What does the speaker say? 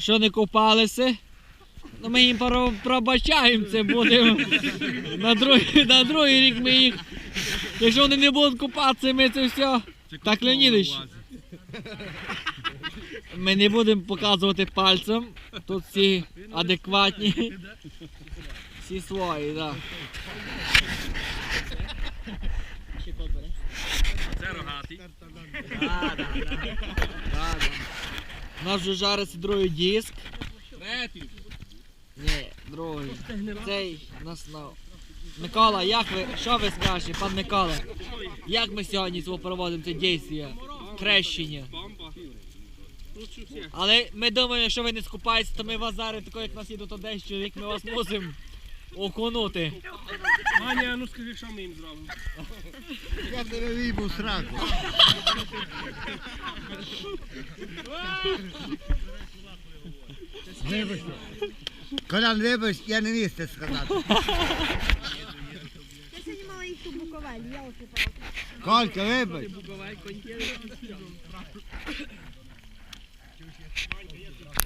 що не купалися. Ну, ми їм пробачаємо це будемо. На другий, на другий рік ми їх. Якщо вони не будуть купатися, ми це все. Так, Леонідович. Ми не будемо показувати пальцем. Тут всі адекватні. Всі свої, так. Це рогатий. Да, да, да. Да, да. У нас вже жариться другий диск. Третій. Ні, другий. Цей у нас на. Микола, як ви, що ви скажете, пан Микола? Як ми сьогодні цього проводимо це дійство? Хрещення. Бомба. Лучше всіх. Але ми думаємо, якщо ви не скупаєтеся, то ми вас зараз, тако, як нас їдуть одесь чоловік, ми вас мусимо окунути. Маня, ну скажи, що ми їм зробимо. Я тебе вийму сраку. Вибачте. Колян, вибач, я не міг це сказати. Я сьогодні мала їх у Буковель, я окупала. Колька, вибач.